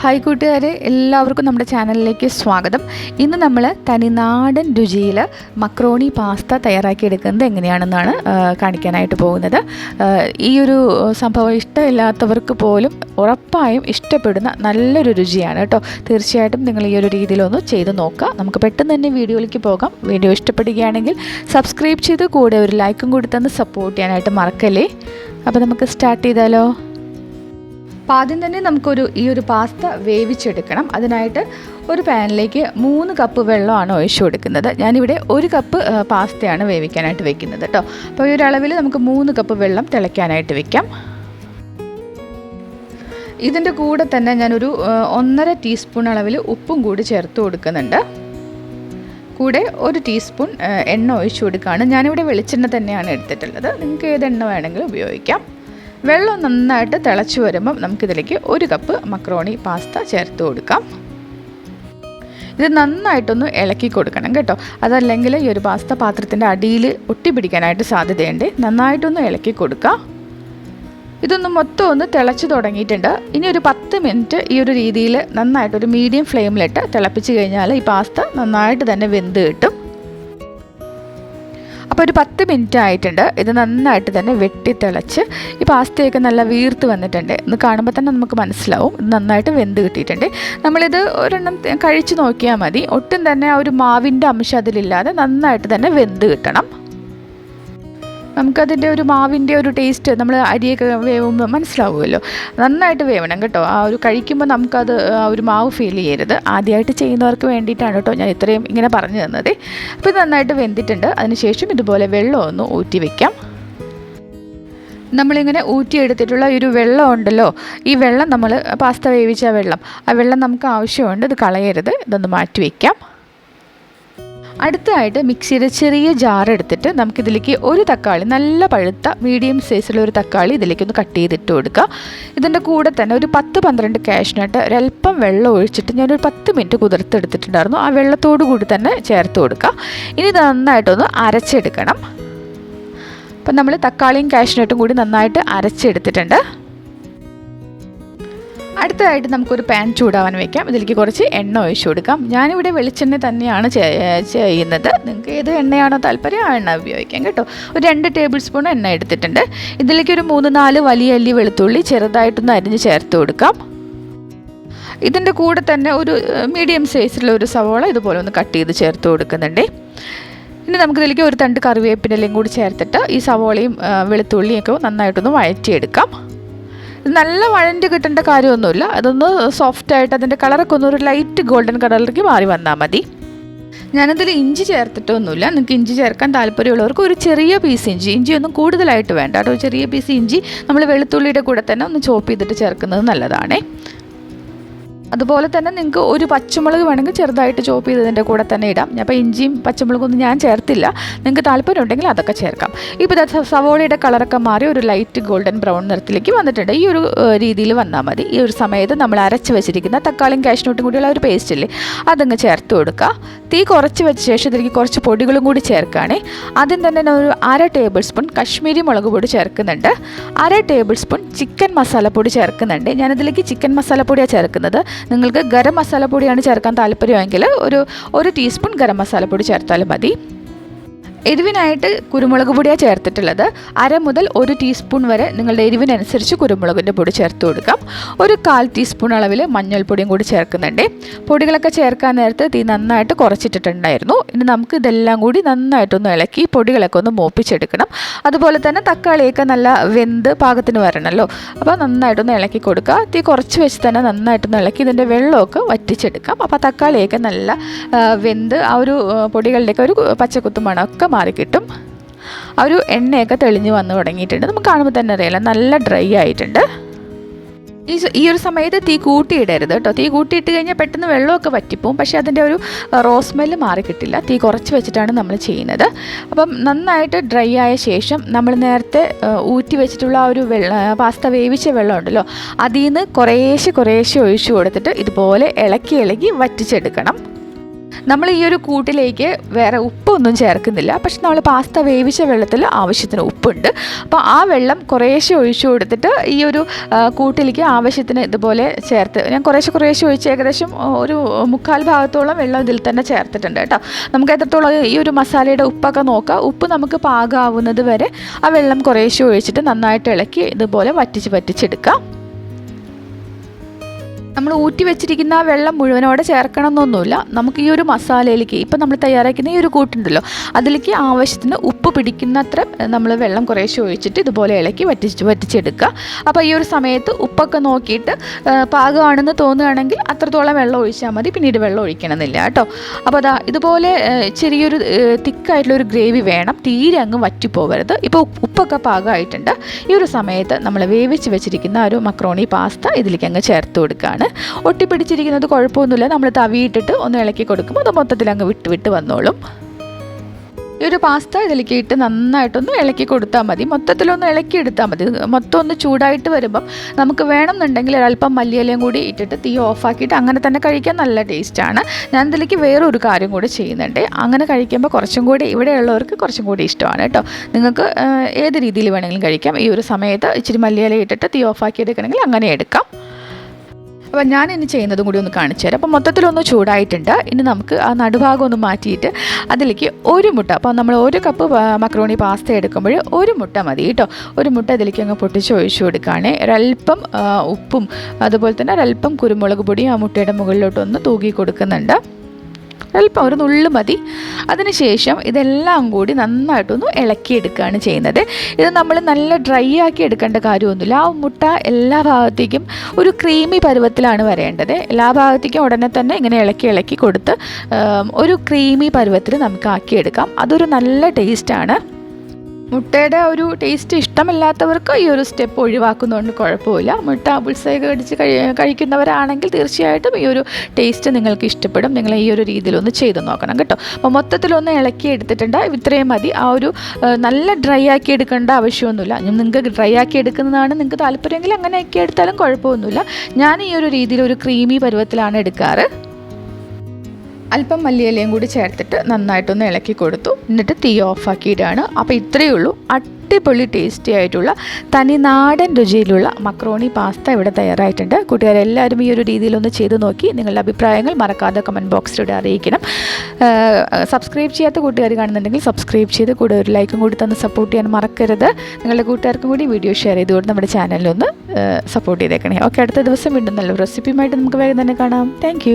Hi കൂട്ടുകാരെ. എല്ലാവർക്കും നമ്മുടെ ചാനലിലേക്ക് സ്വാഗതം. ഇന്ന് നമ്മൾ തനിനാടൻ രുചിയിൽ മക്രോണി പാസ്ത തയ്യാറാക്കിയെടുക്കുന്നത് എങ്ങനെയാണെന്നാണ് കാണിക്കാനായിട്ട് പോകുന്നത്. ഈ ഒരു സംഭവം ഇഷ്ടമില്ലാത്തവർക്ക് പോലും ഉറപ്പായും ഇഷ്ടപ്പെടുന്ന നല്ലൊരു രുചിയാണ് കേട്ടോ. തീർച്ചയായിട്ടും നിങ്ങൾ ഈ ഒരു രീതിയിലൊന്ന് ചെയ്ത് നോക്കുക. നമുക്ക് പെട്ടെന്ന് തന്നെ വീഡിയോയിലേക്ക് പോകാം. വീഡിയോ ഇഷ്ടപ്പെടുകയാണെങ്കിൽ സബ്സ്ക്രൈബ് ചെയ്ത് കൂടെ ഒരു ലൈക്കും കൂടി തന്ന് സപ്പോർട്ട് ചെയ്യാനായിട്ട് മറക്കല്ലേ? അപ്പോൾ നമുക്ക് സ്റ്റാർട്ട് ചെയ്താലോ? അപ്പോൾ ആദ്യം തന്നെ നമുക്കൊരു ഈ ഒരു പാസ്ത വേവിച്ചെടുക്കണം. അതിനായിട്ട് ഒരു പാനിലേക്ക് മൂന്ന് കപ്പ് വെള്ളമാണ് ഒഴിച്ചു കൊടുക്കുന്നത്. ഞാനിവിടെ ഒരു കപ്പ് പാസ്തയാണ് വേവിക്കാനായിട്ട് വെക്കുന്നത് കേട്ടോ അപ്പോൾ ഈ ഒരു അളവിൽ നമുക്ക് മൂന്ന് കപ്പ് വെള്ളം തിളയ്ക്കാനായിട്ട് വെക്കാം. ഇതിന്റെ കൂടെ തന്നെ ഞാനൊരു ഒന്നര ടീസ്പൂൺ അളവിൽ ഉപ്പും കൂടി ചേർത്ത് കൊടുക്കുന്നുണ്ട്. കൂടെ ഒരു ടീസ്പൂൺ എണ്ണ ഒഴിച്ചു കൊടുക്കുകയാണ്. ഞാനിവിടെ വെളിച്ചെണ്ണ തന്നെയാണ് എടുത്തിട്ടുള്ളത്. നിങ്ങൾക്ക് ഏത് എണ്ണ വേണമെങ്കിലും ഉപയോഗിക്കാം. വെള്ളം നന്നായിട്ട് തിളച്ച് വരുമ്പം നമുക്കിതിലേക്ക് ഒരു കപ്പ് മക്രോണി പാസ്ത ചേർത്ത് കൊടുക്കാം. ഇത് നന്നായിട്ടൊന്ന് ഇളക്കി കൊടുക്കണം കേട്ടോ. അതല്ലെങ്കിൽ ഈ ഒരു പാസ്ത പാത്രത്തിന്റെ അടിയിൽ ഒട്ടി ഒട്ടിപ്പിടിക്കാനായിട്ട് സാധ്യതയുണ്ട്. നന്നായിട്ടൊന്ന് ഇളക്കി കൊടുക്കുക ഇതൊന്ന് മൊത്തം ഒന്ന് തിളച്ച് തുടങ്ങിയിട്ടുണ്ട്. ഇനി ഒരു പത്ത് മിനിറ്റ് ഈ ഒരു രീതിയിൽ നന്നായിട്ട് ഒരു മീഡിയം ഫ്ലെയിമിലിട്ട് തിളപ്പിച്ച് കഴിഞ്ഞാൽ ഈ പാസ്ത നന്നായിട്ട് തന്നെ വെന്ത് കിട്ടും. അപ്പോൾ ഒരു പത്ത് മിനിറ്റ് ആയിട്ടുണ്ട്. ഇത് നന്നായിട്ട് തന്നെ വെട്ടി തിളച്ച് ഈ പാസ്തയൊക്കെ നല്ല വീർത്ത് വന്നിട്ടുണ്ട്. ഇത് കാണുമ്പോൾ തന്നെ നമുക്ക് മനസ്സിലാവും. ഇത് നന്നായിട്ട് വെന്ത് കിട്ടിയിട്ടുണ്ട്. നമ്മളിത് ഒരെണ്ണം കഴിച്ച് നോക്കിയാൽ മതി. ഒട്ടും തന്നെ ആ ഒരു മാവിന്റെ അംശം അതിലില്ലാതെ നന്നായിട്ട് തന്നെ വെന്ത് കിട്ടണം. നമുക്കതിന്റെ ഒരു മാവിന്റെ ഒരു ടേസ്റ്റ് നമ്മൾ അരിയൊക്കെ വേവുമ്പോൾ മനസ്സിലാവുമല്ലോ. നന്നായിട്ട് വേവണം കേട്ടോ. ആ ഒരു കഴിക്കുമ്പോൾ നമുക്കത് ആ ഒരു മാവ് ഫീൽ ചെയ്യരുത്. ആദ്യമായിട്ട് ചെയ്യുന്നവർക്ക് വേണ്ടിയിട്ടാണ് കേട്ടോ ഞാൻ ഇത്രയും ഇങ്ങനെ പറഞ്ഞു തന്നത്. അപ്പോൾ ഇത് നന്നായിട്ട് വെന്തിട്ടുണ്ട്. അതിനുശേഷം ഇതുപോലെ വെള്ളം ഒന്ന് ഊറ്റി വയ്ക്കാം നമ്മളിങ്ങനെ ഊറ്റിയെടുത്തിട്ടുള്ള ഒരു വെള്ളം ഉണ്ടല്ലോ. ഈ വെള്ളം നമ്മൾ പാസ്ത വേവിച്ച വെള്ളം. ആ വെള്ളം നമുക്ക് ആവശ്യമുണ്ട് ഇത് കളയരുത്. ഇതൊന്ന് മാറ്റി വയ്ക്കാം അടുത്തതായിട്ട് മിക്സിയുടെ ചെറിയ ജാർ എടുത്തിട്ട് നമുക്കിതിലേക്ക് ഒരു തക്കാളി നല്ല പഴുത്ത മീഡിയം സൈസുള്ള ഒരു തക്കാളി ഇതിലേക്ക് ഒന്ന് കട്ട് ചെയ്തിട്ട് കൊടുക്കുക. ഇതിന്റെ കൂടെ തന്നെ ഒരു പത്ത് പന്ത്രണ്ട് കാഷ്നട്ട് ഒരല്പം വെള്ളം ഒഴിച്ചിട്ട് ഞാനൊരു പത്ത് മിനിറ്റ് കുതിർത്തെടുത്തിട്ടുണ്ടായിരുന്നു. ആ വെള്ളത്തോടു കൂടി തന്നെ ചേർത്ത് കൊടുക്കുക. ഇനി ഇത് നന്നായിട്ടൊന്ന് അരച്ചെടുക്കണം. അപ്പം നമ്മൾ തക്കാളിയും കാഷ്നട്ടും കൂടി നന്നായിട്ട് അരച്ചെടുത്തിട്ടുണ്ട്. അടുത്തതായിട്ട് നമുക്കൊരു പാൻ ചൂടാവാൻ വെക്കാം. ഇതിലേക്ക് കുറച്ച് എണ്ണ ഒഴിച്ചു കൊടുക്കാം. ഞാനിവിടെ വെളിച്ചെണ്ണ തന്നെയാണ് ചെയ്യുന്നത്. നിങ്ങൾക്ക് ഏത് എണ്ണയാണോ താല്പര്യം ആ എണ്ണ ഉപയോഗിക്കാം കേട്ടോ. ഒരു രണ്ട് ടേബിൾ സ്പൂൺ എണ്ണ എടുത്തിട്ടുണ്ട്. ഇതിലേക്ക് ഒരു മൂന്ന് നാല് വലിയ അല്ലി വെളുത്തുള്ളി ചെറുതായിട്ടൊന്ന് അരിഞ്ഞ് ചേർത്ത് കൊടുക്കാം. ഇതിന്റെ കൂടെ തന്നെ ഒരു മീഡിയം സൈസിലുള്ള ഒരു സവോള ഇതുപോലെ ഒന്ന് കട്ട് ചെയ്ത് ചേർത്ത് കൊടുക്കുന്നുണ്ട്. ഇനി നമുക്കിതിലേക്ക് ഒരു തണ്ട് കറിവേപ്പിനെല്ലാം കൂടി ചേർത്തിട്ട് ഈ സവോളയും വെളുത്തുള്ളിയൊക്കെ നന്നായിട്ടൊന്ന് വഴറ്റിയെടുക്കാം. നല്ല വഴണ്ടി കിട്ടേണ്ട കാര്യമൊന്നുമില്ല. അതൊന്ന് സോഫ്റ്റായിട്ട് അതിന്റെ കളറൊക്കെ ഒന്ന് ഒരു ലൈറ്റ് ഗോൾഡൻ കളറിലേക്ക് മാറി വന്നാൽ മതി. ഞാനതിൽ ഇഞ്ചി ചേർത്തിട്ടൊന്നുമില്ല. നിങ്ങൾക്ക് ഇഞ്ചി ചേർക്കാൻ താല്പര്യമുള്ളവർക്ക് ഒരു ചെറിയ പീസ് ഇഞ്ചി. ഇഞ്ചി ഒന്നും കൂടുതലായിട്ട് വേണ്ട. കേട്ടോ ചെറിയ പീസ് ഇഞ്ചി നമ്മൾ വെളുത്തുള്ളിയുടെ കൂടെ തന്നെ ഒന്ന് ചോപ്പ് ചെയ്തിട്ട് ചേർക്കുന്നത് നല്ലതാണേ. അതുപോലെ തന്നെ നിങ്ങൾക്ക് ഒരു പച്ചമുളക് വേണമെങ്കിൽ ചെറുതായിട്ട് ചോപ്പ് ചെയ്തതിന്റെ കൂടെ തന്നെ ഇടാം. അപ്പോൾ ഇഞ്ചിയും പച്ചമുളകൊന്നും ഞാൻ ചേർത്തില്ല. നിങ്ങൾക്ക് താല്പര്യം ഉണ്ടെങ്കിൽ അതൊക്കെ ചേർക്കാം. ഇപ്പോൾ സവോളയുടെ കളറൊക്കെ മാറി ഒരു ലൈറ്റ് ഗോൾഡൻ ബ്രൗൺ നിറത്തിലേക്ക് വന്നിട്ടുണ്ട്. ഈ ഒരു രീതിയിൽ വന്നാൽ മതി. ഈ ഒരു സമയത്ത് നമ്മൾ അരച്ച് വെച്ചിരിക്കുന്ന തക്കാളിയും കാഷ്നോട്ടും കൂടിയുള്ള ഒരു പേസ്റ്റ് ഇല്ലേ അതങ്ങ് ചേർത്ത് കൊടുക്കുക. തീ കുറച്ച് വെച്ച ശേഷം ഇതിലേക്ക് കുറച്ച് പൊടികളും കൂടി ചേർക്കുകയാണേ. ആദ്യം തന്നെ ഒരു അര ടേബിൾ സ്പൂൺ കശ്മീരി മുളക് പൊടി ചേർക്കുന്നുണ്ട്. അര ടേബിൾ സ്പൂൺ ചിക്കൻ മസാലപ്പൊടി ചേർക്കുന്നുണ്ട്. ഞാനിതിലേക്ക് ചിക്കൻ മസാലപ്പൊടിയാണ് ചേർക്കുന്നത്. നിങ്ങൾക്ക് ഗരം മസാലപ്പൊടിയാണ് ചേർക്കാൻ താല്പര്യമെങ്കിൽ ഒരു ഒരു ടീസ്പൂൺ ഗരം പൊടി ചേർത്താലും മതി. എരിവിനായിട്ട് കുരുമുളക് പൊടിയാണ് ചേർത്തിട്ടുള്ളത്. അര മുതൽ ഒരു ടീസ്പൂൺ വരെ നിങ്ങളുടെ എരിവിനനുസരിച്ച് കുരുമുളകിന്റെ പൊടി ചേർത്ത് കൊടുക്കാം. ഒരു കാൽ ടീസ്പൂൺ അളവിൽ മഞ്ഞൾപ്പൊടിയും കൂടി ചേർക്കുന്നുണ്ട്. പൊടികളൊക്കെ ചേർക്കാൻ നേരത്ത് തീ നന്നായിട്ട് കുറച്ചിട്ടിട്ടുണ്ടായിരുന്നു. ഇനി നമുക്ക് ഇതെല്ലാം കൂടി നന്നായിട്ടൊന്ന് ഇളക്കി പൊടികളൊക്കെ ഒന്ന് മൂപ്പിച്ചെടുക്കണം. അതുപോലെ തന്നെ തക്കാളിയൊക്കെ നല്ല വെന്ത് പാകത്തിന് വരണമല്ലോ അപ്പോൾ നന്നായിട്ടൊന്ന് ഇളക്കി കൊടുക്കുക. തീ കുറച്ച് വെച്ച് തന്നെ നന്നായിട്ടൊന്ന് ഇളക്കി ഇതിന്റെ വെള്ളമൊക്കെ വറ്റിച്ചെടുക്കാം. അപ്പോൾ തക്കാളിയൊക്കെ നല്ല വെന്ത് ആ ഒരു പൊടികളുടെയൊക്കെ ഒരു പച്ചക്കുത്തു മണമൊക്കെ മാറിക്കിട്ടും ആ ഒരു എണ്ണയൊക്കെ തെളിഞ്ഞ് വന്ന് തുടങ്ങിയിട്ടുണ്ട്. നമുക്ക് കാണുമ്പോൾ തന്നെ അറിയാലോ നല്ല ഡ്രൈ ആയിട്ടുണ്ട്. ഈ ഈ ഒരു സമയത്ത് തീ കൂട്ടിയിടരുത് കേട്ടോ. തീ കൂട്ടിയിട്ട് കഴിഞ്ഞാൽ പെട്ടെന്ന് വെള്ളമൊക്കെ വറ്റിപ്പോവും. പക്ഷേ അതിന്റെ ഒരു റോസ് സ്മെല്ല് മാറി കിട്ടില്ല. തീ കുറച്ച് വെച്ചിട്ടാണ് നമ്മൾ ചെയ്യുന്നത്. അപ്പം നന്നായിട്ട് ഡ്രൈ ആയ ശേഷം നമ്മൾ നേരത്തെ ഊറ്റി വെച്ചിട്ടുള്ള ആ ഒരു വെള്ള പാസ്ത വേവിച്ച വെള്ളം ഉണ്ടല്ലോ അതിൽ നിന്ന് കുറേശ്ശെ കുറേശ്ശെ ഒഴിച്ചു കൊടുത്തിട്ട് ഇതുപോലെ ഇളക്കി ഇളക്കി വറ്റിച്ചെടുക്കണം. നമ്മൾ ഈ ഒരു കൂട്ടിലേക്ക് വേറെ ഉപ്പൊന്നും ചേർക്കുന്നില്ല. പക്ഷെ നമ്മൾ പാസ്ത വേവിച്ച വെള്ളത്തിൽ ആവശ്യത്തിന് ഉപ്പുണ്ട്. അപ്പോൾ ആ വെള്ളം കുറേശ്ശെ ഒഴിച്ചു കൊടുത്തിട്ട് ഈ ഒരു കൂട്ടിലേക്ക് ആവശ്യത്തിന് ഇതുപോലെ ചേർത്ത് ഞാൻ കുറേശ്ശെ കുറേശ്ശെ ഒഴിച്ച് ഏകദേശം ഒരു മുക്കാൽ ഭാഗത്തോളം വെള്ളം ഇതിൽ തന്നെ ചേർത്തിട്ടുണ്ട് കേട്ടോ. നമുക്ക് എത്രത്തോളം ഈ ഒരു മസാലയുടെ ഉപ്പൊക്കെ നോക്കാം. ഉപ്പ് നമുക്ക് പാകാവുന്നത് വരെ ആ വെള്ളം കുറേശ്ശെ ഒഴിച്ചിട്ട് നന്നായിട്ട് ഇളക്കി ഇതുപോലെ വറ്റിച്ച് വറ്റിച്ചെടുക്കാം. നമ്മൾ ഊറ്റി വെച്ചിരിക്കുന്ന ആ വെള്ളം മുഴുവനോടെ ചേർക്കണം എന്നൊന്നുമില്ല നമുക്ക് ഈ ഒരു മസാലയിലേക്ക് ഇപ്പം നമ്മൾ തയ്യാറാക്കുന്ന ഈ ഒരു കൂട്ടുണ്ടല്ലോ അതിലേക്ക് ആവശ്യത്തിന് ഉപ്പ് പിടിക്കുന്നത്ര നമ്മൾ വെള്ളം കുറേശ്ശെ ഒഴിച്ചിട്ട് ഇതുപോലെ ഇളക്കി വറ്റിച്ച് വറ്റിച്ചെടുക്കുക. അപ്പോൾ ഈ ഒരു സമയത്ത് ഉപ്പൊക്കെ നോക്കിയിട്ട് പാകമാണെന്ന് തോന്നുകയാണെങ്കിൽ അത്രത്തോളം വെള്ളം ഒഴിച്ചാൽ മതി. പിന്നീട് വെള്ളം ഒഴിക്കണമെന്നില്ല കേട്ടോ. അപ്പോൾ അതാ ഇതുപോലെ ചെറിയൊരു തിക്കായിട്ടുള്ള ഒരു ഗ്രേവി വേണം. തീരെ അങ്ങ് വറ്റിപ്പോവരുത് ഇപ്പോൾ ഉപ്പൊക്കെ പാകമായിട്ടുണ്ട്. ഈ ഒരു സമയത്ത് നമ്മൾ വേവിച്ച് വെച്ചിരിക്കുന്ന ഒരു മക്രോണി പാസ്ത ഇതിലേക്ക് അങ്ങ് ചേർത്ത് കൊടുക്കുകയാണ്. ഒട്ടിപ്പിടിച്ചിരിക്കുന്നത് കുഴപ്പമൊന്നുമില്ല. നമ്മൾ തവിയിട്ടിട്ട് ഒന്ന് ഇളക്കി കൊടുക്കുമ്പോൾ അത് മൊത്തത്തിൽ അങ്ങ് വിട്ട് വിട്ട് വന്നോളും. ഈ ഒരു പാസ്ത ഇതിലേക്ക് ഇട്ട് നന്നായിട്ടൊന്ന് ഇളക്കി കൊടുത്താൽ മതി. മൊത്തത്തിലൊന്ന് ഇളക്കി എടുത്താൽ മതി. മൊത്തം ഒന്ന് ചൂടായിട്ട് വരുമ്പം നമുക്ക് വേണമെന്നുണ്ടെങ്കിൽ ഒരല്പം മല്ലിയിലയും കൂടി ഇട്ടിട്ട് തീ ഓഫാക്കിയിട്ട് അങ്ങനെ തന്നെ കഴിക്കാൻ നല്ല ടേസ്റ്റാണ്. ഞാൻ ഇതിലേക്ക് വേറൊരു കാര്യം കൂടി ചെയ്യുന്നുണ്ട്. അങ്ങനെ കഴിക്കുമ്പോൾ കുറച്ചും കൂടി ഇവിടെയുള്ളവർക്ക് കുറച്ചും കൂടി ഇഷ്ടമാണ് കേട്ടോ. നിങ്ങൾക്ക് ഏത് രീതിയിൽ വേണമെങ്കിലും കഴിക്കാം. ഈ ഒരു സമയത്ത് ഇച്ചിരി മല്ലിയില ഇട്ടിട്ട് തീ ഓഫാക്കി എടുക്കണമെങ്കിൽ അങ്ങനെ എടുക്കാം. അപ്പോൾ ഞാൻ ഇനി ചെയ്യുന്നതും കൂടി ഒന്ന് കാണിച്ചു തരാം. അപ്പോൾ മൊത്തത്തിലൊന്ന് ചൂടായിട്ടുണ്ട്. ഇനി നമുക്ക് ആ നടുഭാഗം ഒന്ന് മാറ്റിയിട്ട് അതിലേക്ക് ഒരു മുട്ട അപ്പോൾ നമ്മൾ ഒരു കപ്പ് മക്രോണി പാസ്ത എടുക്കുമ്പോൾ ഒരു മുട്ട മതി കേട്ടോ. ഒരു മുട്ട അതിലേക്ക് അങ്ങ് പൊട്ടിച്ച് ഒഴിച്ചു കൊടുക്കുകയാണ്. ഒരല്പം ഉപ്പും അതുപോലെ തന്നെ ഒരല്പം കുരുമുളക് പൊടിയും ആ മുട്ടയുടെ മുകളിലോട്ടൊന്ന് തൂക്കി കൊടുക്കുന്നുണ്ട്. അല്പം ഒരു നുള്ളു മതി. അതിനുശേഷം ഇതെല്ലാം കൂടി നന്നായിട്ടൊന്ന് ഇളക്കിയെടുക്കുകയാണ് ചെയ്യുന്നത്. ഇത് നമ്മൾ നല്ല ഡ്രൈ ആക്കി എടുക്കേണ്ട കാര്യമൊന്നുമില്ല. ആ മുട്ട എല്ലാ ഭാഗത്തേക്കും ഒരു ക്രീമി പരുവത്തിലാണ് വരേണ്ടത്. എല്ലാ ഭാഗത്തേക്കും ഉടനെ തന്നെ ഇങ്ങനെ ഇളക്കി ഇളക്കി കൊടുത്ത് ഒരു ക്രീമി പരുവത്തിൽ നമുക്ക് ആക്കിയെടുക്കാം. അതൊരു നല്ല ടേസ്റ്റാണ്. മുട്ടയുടെ ഒരു ടേസ്റ്റ് ഇഷ്ടമില്ലാത്തവർക്ക് ഈ ഒരു സ്റ്റെപ്പ് ഒഴിവാക്കുന്നതുകൊണ്ട് കുഴപ്പമില്ല. മുട്ട ബുൾസൈ കടിച്ച് കഴി കഴിക്കുന്നവരാണെങ്കിൽ തീർച്ചയായിട്ടും ഈ ഒരു ടേസ്റ്റ് നിങ്ങൾക്ക് ഇഷ്ടപ്പെടും. നിങ്ങൾ ഈ ഒരു രീതിയിലൊന്ന് ചെയ്ത് നോക്കണം കേട്ടോ. അപ്പോൾ മൊത്തത്തിലൊന്ന് ഇളക്കി എടുത്തിട്ടുണ്ട്. ഇത്രയും മതി. ആ ഒരു നല്ല ഡ്രൈ ആക്കി എടുക്കേണ്ട ആവശ്യമൊന്നുമില്ല. നിങ്ങൾക്ക് ഡ്രൈ ആക്കി എടുക്കുന്നതാണ് നിങ്ങൾക്ക് താല്പര്യമെങ്കിൽ അങ്ങനെ ആക്കി എടുത്താലും കുഴപ്പമൊന്നുമില്ല. ഞാൻ ഈ ഒരു രീതിയിൽ ഒരു ക്രീമി പരുവത്തിലാണ് എടുക്കാറ്. അല്പം മല്ലിയിലയും കൂടി ചേർത്തിട്ട് നന്നായിട്ടൊന്ന് ഇളക്കി കൊടുത്തു. എന്നിട്ട് തീ ഓഫാക്കിയിട്ടാണ് അപ്പോൾ ഇത്രയേ ഉള്ളൂ. അടിപൊളി ടേസ്റ്റി ആയിട്ടുള്ള തനി നാടൻ രുചിയിലുള്ള മക്രോണി പാസ്ത ഇവിടെ തയ്യാറായിട്ടുണ്ട്. കൂട്ടുകാരെല്ലാവരും ഈ ഒരു രീതിയിലൊന്ന് ചെയ്ത് നോക്കി നിങ്ങളുടെ അഭിപ്രായങ്ങൾ മറക്കാതെ കമന്റ് ബോക്സിലൂടെ അറിയിക്കണം. സബ്സ്ക്രൈബ് ചെയ്യാത്ത കൂട്ടുകാർ കാണുന്നുണ്ടെങ്കിൽ സബ്സ്ക്രൈബ് ചെയ്ത് കൂടെ ഒരു ലൈക്കും കൂടി തന്ന് സപ്പോർട്ട് ചെയ്യാൻ മറക്കരുത്. നിങ്ങളുടെ കൂട്ടുകാർക്കും കൂടി വീഡിയോ ഷെയർ ചെയ്തുകൊണ്ട് നമ്മുടെ ചാനലിലൊന്ന് സപ്പോർട്ട് ചെയ്തേക്കണേ. ഓക്കെ അടുത്ത ദിവസം വീണ്ടും നല്ല റെസിപ്പിയുമായിട്ട് നമുക്ക് വേഗം തന്നെ കാണാം. താങ്ക്